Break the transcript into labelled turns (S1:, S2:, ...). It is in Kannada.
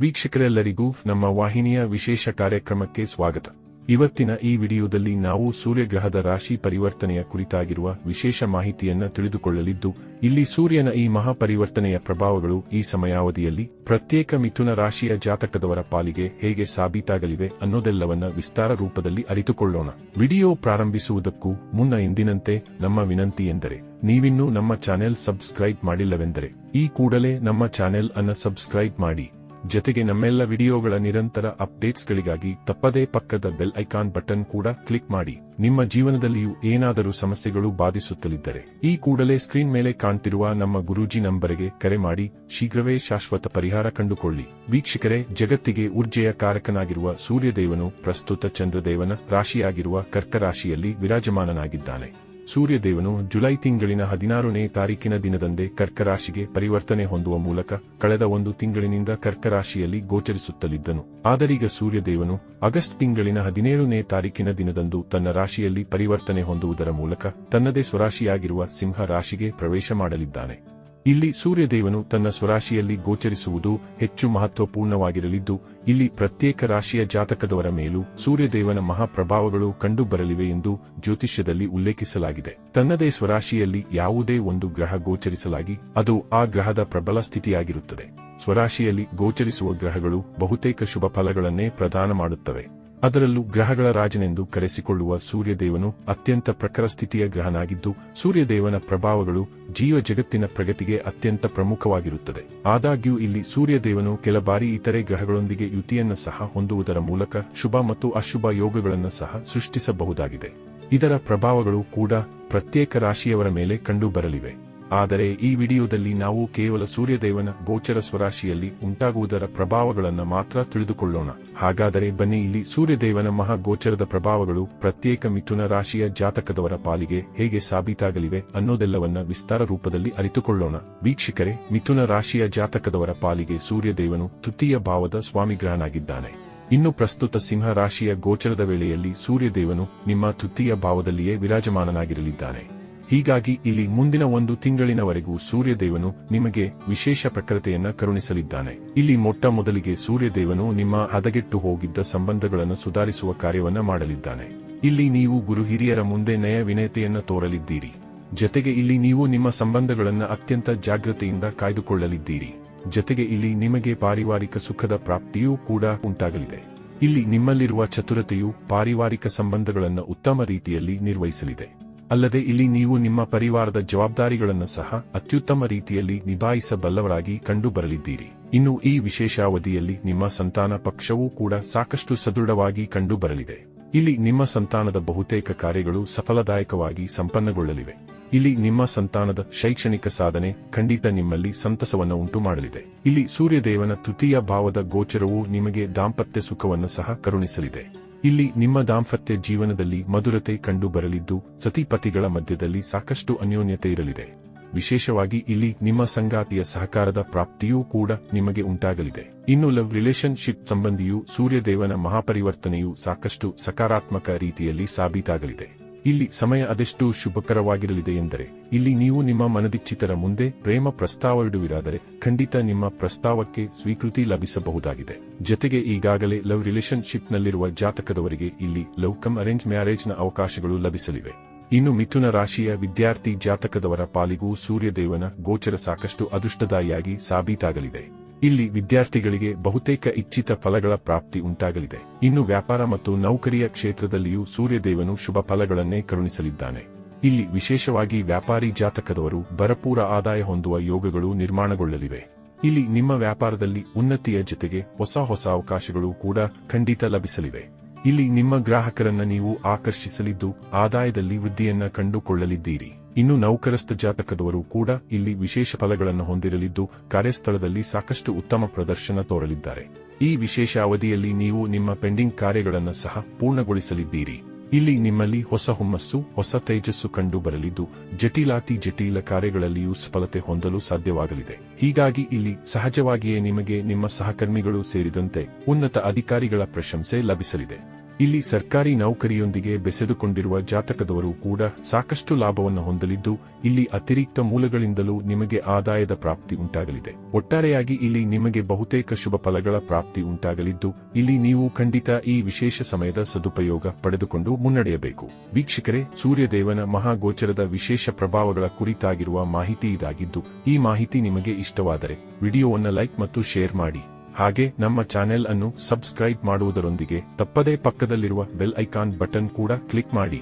S1: ವೀಕ್ಷಕರೆಲ್ಲರಿಗೂ ನಮ್ಮ ವಾಹಿನಿಯ ವಿಶೇಷ ಕಾರ್ಯಕ್ರಮಕ್ಕೆ ಸ್ವಾಗತ. ಇವತ್ತಿನ ಈ ವಿಡಿಯೋದಲ್ಲಿ ನಾವು ಸೂರ್ಯಗ್ರಹದ ರಾಶಿ ಪರಿವರ್ತನೆಯ ಕುರಿತಾಗಿರುವ ವಿಶೇಷ ಮಾಹಿತಿಯನ್ನು ತಿಳಿದುಕೊಳ್ಳಲಿದ್ದು, ಇಲ್ಲಿ ಸೂರ್ಯನ ಈ ಮಹಾಪರಿವರ್ತನೆಯ ಪ್ರಭಾವಗಳು ಈ ಸಮಯಾವಧಿಯಲ್ಲಿ ಪ್ರತ್ಯೇಕ ಮಿಥುನ ರಾಶಿಯ ಜಾತಕದವರ ಪಾಲಿಗೆ ಹೇಗೆ ಸಾಬೀತಾಗಲಿವೆ ಅನ್ನೋದೆಲ್ಲವನ್ನ ವಿಸ್ತಾರ ರೂಪದಲ್ಲಿ ಅರಿತುಕೊಳ್ಳೋಣ. ವಿಡಿಯೋ ಪ್ರಾರಂಭಿಸುವುದಕ್ಕೂ ಮುನ್ನ ಎಂದಿನಂತೆ ನಮ್ಮ ವಿನಂತಿ ಎಂದರೆ, ನೀವಿನ್ನೂ ನಮ್ಮ ಚಾನೆಲ್ ಸಬ್ಸ್ಕ್ರೈಬ್ ಮಾಡಿಲ್ಲವೆಂದರೆ, ಈ ಕೂಡಲೇ ನಮ್ಮ ಚಾನೆಲ್ ಅನ್ನ ಸಬ್ಸ್ಕ್ರೈಬ್ ಮಾಡಿ. ಜತೆಗೆ ನಮ್ಮೆಲ್ಲ ವಿಡಿಯೋಗಳ ನಿರಂತರ ಅಪ್ಡೇಟ್ಸ್ಗಳಿಗಾಗಿ ತಪ್ಪದೇ ಪಕ್ಕದ ಬೆಲ್ ಐಕಾನ್ ಬಟನ್ ಕೂಡ ಕ್ಲಿಕ್ ಮಾಡಿ. ನಿಮ್ಮ ಜೀವನದಲ್ಲಿಯೂ ಏನಾದರೂ ಸಮಸ್ಯೆಗಳು ಬಾಧಿಸುತ್ತಲಿದ್ದರೆ ಈ ಕೂಡಲೇ ಸ್ಕ್ರೀನ್ ಮೇಲೆ ಕಾಣ್ತಿರುವ ನಮ್ಮ ಗುರೂಜಿ ನಂಬರಿಗೆ ಕರೆ ಮಾಡಿ. ಶೀಘ್ರವೇ ಶಾಶ್ವತ ಪರಿಹಾರ ಕಂಡುಕೊಳ್ಳಿ. ವೀಕ್ಷಕರೇ, ಜಗತ್ತಿಗೆ ಊರ್ಜೆಯ ಕಾರಕನಾಗಿರುವ ಸೂರ್ಯದೇವನು ಪ್ರಸ್ತುತ ಚಂದ್ರದೇವನ ರಾಶಿಯಾಗಿರುವ ಕರ್ಕ ರಾಶಿಯಲ್ಲಿ ವಿರಾಜಮಾನನಾಗಿದ್ದಾನೆ. ಸೂರ್ಯದೇವನು ಜುಲೈ ತಿಂಗಳಿನ ಹದಿನಾರನೇ ತಾರೀಕಿನ ದಿನದಂದೇ ಕರ್ಕರಾಶಿಗೆ ಪರಿವರ್ತನೆ ಹೊಂದುವ ಮೂಲಕ ಕಳೆದ ಒಂದು ತಿಂಗಳಿನಿಂದ ಕರ್ಕರಾಶಿಯಲ್ಲಿ ಗೋಚರಿಸುತ್ತಲಿದ್ದನು. ಆದರೀಗ ಸೂರ್ಯದೇವನು ಆಗಸ್ಟ್ ತಿಂಗಳಿನ ಹದಿನೇಳನೇ ತಾರೀಕಿನ ದಿನದಂದು ತನ್ನ ರಾಶಿಯಲ್ಲಿ ಪರಿವರ್ತನೆ ಹೊಂದುವುದರ ಮೂಲಕ ತನ್ನದೇ ಸ್ವರಾಶಿಯಾಗಿರುವ ಸಿಂಹ ರಾಶಿಗೆ ಪ್ರವೇಶ ಮಾಡಲಿದ್ದಾನೆ. ಇಲ್ಲಿ ಸೂರ್ಯದೇವನು ತನ್ನ ಸ್ವರಾಶಿಯಲ್ಲಿ ಗೋಚರಿಸುವುದು ಹೆಚ್ಚು ಮಹತ್ವಪೂರ್ಣವಾಗಿರಲಿದ್ದು, ಇಲ್ಲಿ ಪ್ರತ್ಯೇಕ ರಾಶಿಯ ಜಾತಕದವರ ಮೇಲೂ ಸೂರ್ಯದೇವನ ಮಹಾಪ್ರಭಾವಗಳು ಕಂಡುಬರಲಿವೆ ಎಂದು ಜ್ಯೋತಿಷ್ಯದಲ್ಲಿ ಉಲ್ಲೇಖಿಸಲಾಗಿದೆ. ತನ್ನದೇ ಸ್ವರಾಶಿಯಲ್ಲಿ ಯಾವುದೇ ಒಂದು ಗ್ರಹ ಗೋಚರಿಸಲಾಗಿ, ಅದು ಆ ಗ್ರಹದ ಪ್ರಬಲ ಸ್ಥಿತಿಯಾಗಿರುತ್ತದೆ. ಸ್ವರಾಶಿಯಲ್ಲಿ ಗೋಚರಿಸುವ ಗ್ರಹಗಳು ಬಹುತೇಕ ಶುಭ ಫಲಗಳನ್ನೇ ಪ್ರದಾನ ಮಾಡುತ್ತವೆ. ಅದರಲ್ಲೂ ಗ್ರಹಗಳ ರಾಜನೆಂದು ಕರೆಸಿಕೊಳ್ಳುವ ಸೂರ್ಯದೇವನು ಅತ್ಯಂತ ಪ್ರಖರ ಸ್ಥಿತಿಯ ಗ್ರಹನಾಗಿದ್ದು, ಸೂರ್ಯದೇವನ ಪ್ರಭಾವಗಳು ಜೀವ ಜಗತ್ತಿನ ಪ್ರಗತಿಗೆ ಅತ್ಯಂತ ಪ್ರಮುಖವಾಗಿರುತ್ತದೆ. ಆದಾಗ್ಯೂ ಇಲ್ಲಿ ಸೂರ್ಯದೇವನು ಕೆಲ ಬಾರಿ ಇತರೆ ಗ್ರಹಗಳೊಂದಿಗೆ ಯುತಿಯನ್ನು ಸಹ ಹೊಂದುವುದರ ಮೂಲಕ ಶುಭ ಮತ್ತು ಅಶುಭ ಯೋಗಗಳನ್ನು ಸಹ ಸೃಷ್ಟಿಸಬಹುದಾಗಿದೆ. ಇದರ ಪ್ರಭಾವಗಳು ಕೂಡ ಪ್ರತ್ಯೇಕ ರಾಶಿಯವರ ಮೇಲೆ ಕಂಡುಬರಲಿವೆ. ಆದರೆ ಈ ವಿಡಿಯೋದಲ್ಲಿ ನಾವು ಕೇವಲ ಸೂರ್ಯದೇವನ ಗೋಚರ ಸ್ವರಾಶಿಯಲ್ಲಿ ಉಂಟಾಗುವುದರ ಪ್ರಭಾವಗಳನ್ನು ಮಾತ್ರ ತಿಳಿದುಕೊಳ್ಳೋಣ. ಹಾಗಾದರೆ ಬನ್ನಿ ಇಲ್ಲಿ ಸೂರ್ಯದೇವನ ಮಹಾ ಗೋಚರದ ಪ್ರಭಾವಗಳು ಪ್ರತ್ಯೇಕ ಮಿಥುನ ರಾಶಿಯ ಜಾತಕದವರ ಪಾಲಿಗೆ ಹೇಗೆ ಸಾಬೀತಾಗಲಿವೆ ಅನ್ನೋದೆಲ್ಲವನ್ನ ವಿಸ್ತಾರ ರೂಪದಲ್ಲಿ ಅರಿತುಕೊಳ್ಳೋಣ. ವೀಕ್ಷಕರೇ, ಮಿಥುನ ರಾಶಿಯ ಜಾತಕದವರ ಪಾಲಿಗೆ ಸೂರ್ಯದೇವನು ತೃತೀಯ ಭಾವದ ಸ್ವಾಮಿಗ್ರಹನಾಗಿದ್ದಾನೆ. ಇನ್ನು ಪ್ರಸ್ತುತ ಸಿಂಹ ರಾಶಿಯ ಗೋಚರದ ವೇಳೆಯಲ್ಲಿ ಸೂರ್ಯದೇವನು ನಿಮ್ಮ ತೃತೀಯ ಭಾವದಲ್ಲಿಯೇ ವಿರಾಜಮಾನನಾಗಿರಲಿದ್ದಾನೆ. ಹೀಗಾಗಿ ಇಲ್ಲಿ ಮುಂದಿನ ಒಂದು ತಿಂಗಳಿನವರೆಗೂ ಸೂರ್ಯದೇವನು ನಿಮಗೆ ವಿಶೇಷ ಪ್ರಖರತೆಯನ್ನ ಕರುಣಿಸಲಿದ್ದಾನೆ. ಇಲ್ಲಿ ಮೊಟ್ಟ ಮೊದಲಿಗೆ ಸೂರ್ಯದೇವನು ನಿಮ್ಮ ಹದಗೆಟ್ಟು ಹೋಗಿದ್ದ ಸಂಬಂಧಗಳನ್ನು ಸುಧಾರಿಸುವ ಕಾರ್ಯವನ್ನ ಮಾಡಲಿದ್ದಾನೆ. ಇಲ್ಲಿ ನೀವು ಗುರು ಹಿರಿಯರ ಮುಂದೆ ನಯ ವಿನಯತೆಯನ್ನ ತೋರಲಿದ್ದೀರಿ. ಜತೆಗೆ ಇಲ್ಲಿ ನೀವು ನಿಮ್ಮ ಸಂಬಂಧಗಳನ್ನ ಅತ್ಯಂತ ಜಾಗ್ರತೆಯಿಂದ ಕಾಯ್ದುಕೊಳ್ಳಲಿದ್ದೀರಿ. ಜತೆಗೆ ಇಲ್ಲಿ ನಿಮಗೆ ಪಾರಿವಾರಿಕ ಸುಖದ ಪ್ರಾಪ್ತಿಯೂ ಕೂಡ ಉಂಟಾಗಲಿದೆ. ಇಲ್ಲಿ ನಿಮ್ಮಲ್ಲಿರುವ ಚತುರತೆಯು ಪಾರಿವಾರಿಕ ಸಂಬಂಧಗಳನ್ನು ಉತ್ತಮ ರೀತಿಯಲ್ಲಿ ನಿರ್ವಹಿಸಲಿದೆ. ಅಲ್ಲದೆ ಇಲ್ಲಿ ನೀವು ನಿಮ್ಮ ಪರಿವಾರದ ಜವಾಬ್ದಾರಿಗಳನ್ನು ಸಹ ಅತ್ಯುತ್ತಮ ರೀತಿಯಲ್ಲಿ ನಿಭಾಯಿಸಬಲ್ಲವರಾಗಿ ಕಂಡುಬರಲಿದ್ದೀರಿ. ಇನ್ನು ಈ ವಿಶೇಷಾವಧಿಯಲ್ಲಿ ನಿಮ್ಮ ಸಂತಾನ ಪಕ್ಷವೂ ಕೂಡ ಸಾಕಷ್ಟು ಸದೃಢವಾಗಿ ಕಂಡುಬರಲಿದೆ. ಇಲ್ಲಿ ನಿಮ್ಮ ಸಂತಾನದ ಬಹುತೇಕ ಕಾರ್ಯಗಳು ಸಫಲದಾಯಕವಾಗಿ ಸಂಪನ್ನಗೊಳ್ಳಲಿವೆ. ಇಲ್ಲಿ ನಿಮ್ಮ ಸಂತಾನದ ಶೈಕ್ಷಣಿಕ ಸಾಧನೆ ಖಂಡಿತ ನಿಮ್ಮಲ್ಲಿ ಸಂತಸವನ್ನು ಉಂಟು ಮಾಡಲಿದೆ ಇಲ್ಲಿ ಸೂರ್ಯದೇವನ ತೃತೀಯ ಭಾವದ ಗೋಚರವು ನಿಮಗೆ ದಾಂಪತ್ಯ ಸುಖವನ್ನು ಸಹ ಕರುಣಿಸಲಿದೆ. ಇಲ್ಲಿ ನಿಮ್ಮ ದಾಂಪತ್ಯ ಜೀವನದಲ್ಲಿ ಮಧುರತೆ ಕಂಡು ಬರಲಿದ್ದು, ಸತಿಪತಿಗಳ ಮಧ್ಯದಲ್ಲಿ ಸಾಕಷ್ಟು ಅನ್ಯೋನ್ಯತೆ ಇರಲಿದೆ. ವಿಶೇಷವಾಗಿ ಇಲ್ಲಿ ನಿಮ್ಮ ಸಂಗಾತಿಯ ಸಹಕಾರದ ಪ್ರಾಪ್ತಿಯೂ ಕೂಡ ನಿಮಗೆ ಉಂಟಾಗಲಿದೆ. ಇನ್ನು ಲವ್ ರಿಲೇಶನ್ಶಿಪ್ ಸಂಬಂಧಿಯು ಸೂರ್ಯದೇವನ ಮಹಾಪರಿವರ್ತನೆಯು ಸಾಕಷ್ಟು ಸಕಾರಾತ್ಮಕ ರೀತಿಯಲ್ಲಿ ಸಾಬೀತಾಗಲಿದೆ. ಇಲ್ಲಿ ಸಮಯ ಅದೆಷ್ಟು ಶುಭಕರವಾಗಿರಲಿದೆ ಎಂದರೆ, ಇಲ್ಲಿ ನೀವು ನಿಮ್ಮ ಮನದಿಚ್ಛಿತರ ಮುಂದೆ ಪ್ರೇಮ ಪ್ರಸ್ತಾವವಿಡುವಿರಾದರೆ ಖಂಡಿತ ನಿಮ್ಮ ಪ್ರಸ್ತಾವಕ್ಕೆ ಸ್ವೀಕೃತಿ ಲಭಿಸಬಹುದಾಗಿದೆ. ಜತೆಗೆ ಈಗಾಗಲೇ ಲವ್ ರಿಲೇಶನ್ಶಿಪ್ನಲ್ಲಿರುವ ಜಾತಕದವರಿಗೆ ಇಲ್ಲಿ ಲವ್ ಕಮ್ ಅರೇಂಜ್ ಮ್ಯಾರೇಜ್ನ ಅವಕಾಶಗಳು ಲಭಿಸಲಿವೆ. ಇನ್ನು ಮಿಥುನ ರಾಶಿಯ ವಿದ್ಯಾರ್ಥಿ ಜಾತಕದವರ ಪಾಲಿಗೂ ಸೂರ್ಯದೇವನ ಗೋಚರ ಸಾಕಷ್ಟು ಅದೃಷ್ಟದಾಯಿಯಾಗಿ ಸಾಬೀತಾಗಲಿದೆ. ಇಲ್ಲಿ ವಿದ್ಯಾರ್ಥಿಗಳಿಗೆ ಬಹುತೇಕ ಇಚ್ಛಿತ ಫಲಗಳ ಪ್ರಾಪ್ತಿ ಉಂಟಾಗಲಿದೆ. ಇನ್ನು ವ್ಯಾಪಾರ ಮತ್ತು ನೌಕರಿಯ ಕ್ಷೇತ್ರದಲ್ಲಿಯೂ ಸೂರ್ಯದೇವನು ಶುಭ ಫಲಗಳನ್ನೇ ಕರುಣಿಸಲಿದ್ದಾನೆ. ಇಲ್ಲಿ ವಿಶೇಷವಾಗಿ ವ್ಯಾಪಾರಿ ಜಾತಕದವರು ಭರಪೂರ ಆದಾಯ ಹೊಂದುವ ಯೋಗಗಳು ನಿರ್ಮಾಣಗೊಳ್ಳಲಿವೆ. ಇಲ್ಲಿ ನಿಮ್ಮ ವ್ಯಾಪಾರದಲ್ಲಿ ಉನ್ನತಿಯ ಜೊತೆಗೆ ಹೊಸ ಹೊಸ ಅವಕಾಶಗಳು ಕೂಡ ಖಂಡಿತ ಲಭಿಸಲಿವೆ. ಇಲ್ಲಿ ನಿಮ್ಮ ಗ್ರಾಹಕರನ್ನ ನೀವು ಆಕರ್ಷಿಸಲಿದ್ದು ಆದಾಯದಲ್ಲಿ ವೃದ್ಧಿಯನ್ನ ಕಂಡುಕೊಳ್ಳಲಿದ್ದೀರಿ. ಇನ್ನು ನೌಕರಸ್ಥ ಜಾತಕದವರು ಕೂಡ ಇಲ್ಲಿ ವಿಶೇಷ ಫಲಗಳನ್ನು ಹೊಂದಿರಲಿದ್ದು ಕಾರ್ಯಸ್ಥಳದಲ್ಲಿ ಸಾಕಷ್ಟು ಉತ್ತಮ ಪ್ರದರ್ಶನ ತೋರಲಿದ್ದಾರೆ. ಈ ವಿಶೇಷ ಅವಧಿಯಲ್ಲಿ ನೀವು ನಿಮ್ಮ ಪೆಂಡಿಂಗ್ ಕಾರ್ಯಗಳನ್ನು ಸಹ ಪೂರ್ಣಗೊಳಿಸಲಿದ್ದೀರಿ. ಇಲ್ಲಿ ನಿಮ್ಮಲ್ಲಿ ಹೊಸ ಹುಮ್ಮಸ್ಸು, ಹೊಸ ತೇಜಸ್ಸು ಕಂಡು ಬರಲಿದ್ದು ಜಟಿಲಾತಿ ಜಟಿಲ ಕಾರ್ಯಗಳಲ್ಲಿಯೂ ಸಫಲತೆ ಹೊಂದಲು ಸಾಧ್ಯವಾಗಲಿದೆ. ಹೀಗಾಗಿ ಇಲ್ಲಿ ಸಹಜವಾಗಿಯೇ ನಿಮಗೆ ನಿಮ್ಮ ಸಹಕರ್ಮಿಗಳು ಸೇರಿದಂತೆ ಉನ್ನತ ಅಧಿಕಾರಿಗಳ ಪ್ರಶಂಸೆ ಲಭಿಸಲಿದೆ. ಇಲ್ಲಿ ಸರ್ಕಾರಿ ನೌಕರಿಯೊಂದಿಗೆ ಬೆಸೆದುಕೊಂಡಿರುವ ಜಾತಕದವರು ಕೂಡ ಸಾಕಷ್ಟು ಲಾಭವನ್ನು ಹೊಂದಲಿದ್ದು, ಇಲ್ಲಿ ಅತಿರಿಕ್ತ ಮೂಲಗಳಿಂದಲೂ ನಿಮಗೆ ಆದಾಯದ ಪ್ರಾಪ್ತಿ ಉಂಟಾಗಲಿದೆ. ಒಟ್ಟಾರೆಯಾಗಿ ಇಲ್ಲಿ ನಿಮಗೆ ಬಹುತೇಕ ಶುಭ ಫಲಗಳ ಪ್ರಾಪ್ತಿ ಉಂಟಾಗಲಿದ್ದು, ಇಲ್ಲಿ ನೀವು ಖಂಡಿತ ಈ ವಿಶೇಷ ಸಮಯದ ಸದುಪಯೋಗ ಪಡೆದುಕೊಂಡು ಮುನ್ನಡೆಯಬೇಕು. ವೀಕ್ಷಕರೇ, ಸೂರ್ಯದೇವನ ಮಹಾಗೋಚರದ ವಿಶೇಷ ಪ್ರಭಾವಗಳ ಕುರಿತಾಗಿರುವ ಮಾಹಿತಿ ಇದಾಗಿದ್ದು, ಈ ಮಾಹಿತಿ ನಿಮಗೆ ಇಷ್ಟವಾದರೆ ವಿಡಿಯೋವನ್ನು ಲೈಕ್ ಮತ್ತು ಶೇರ್ ಮಾಡಿ. ಹಾಗೆ ನಮ್ಮ ಚಾನೆಲ್ ಅನ್ನು ಸಬ್ಸ್ಕ್ರೈಬ್ ಮಾಡುವುದರೊಂದಿಗೆ ತಪ್ಪದೇ ಪಕ್ಕದಲ್ಲಿರುವ ಬೆಲ್ ಐಕಾನ್ ಬಟನ್ ಕೂಡ ಕ್ಲಿಕ್ ಮಾಡಿ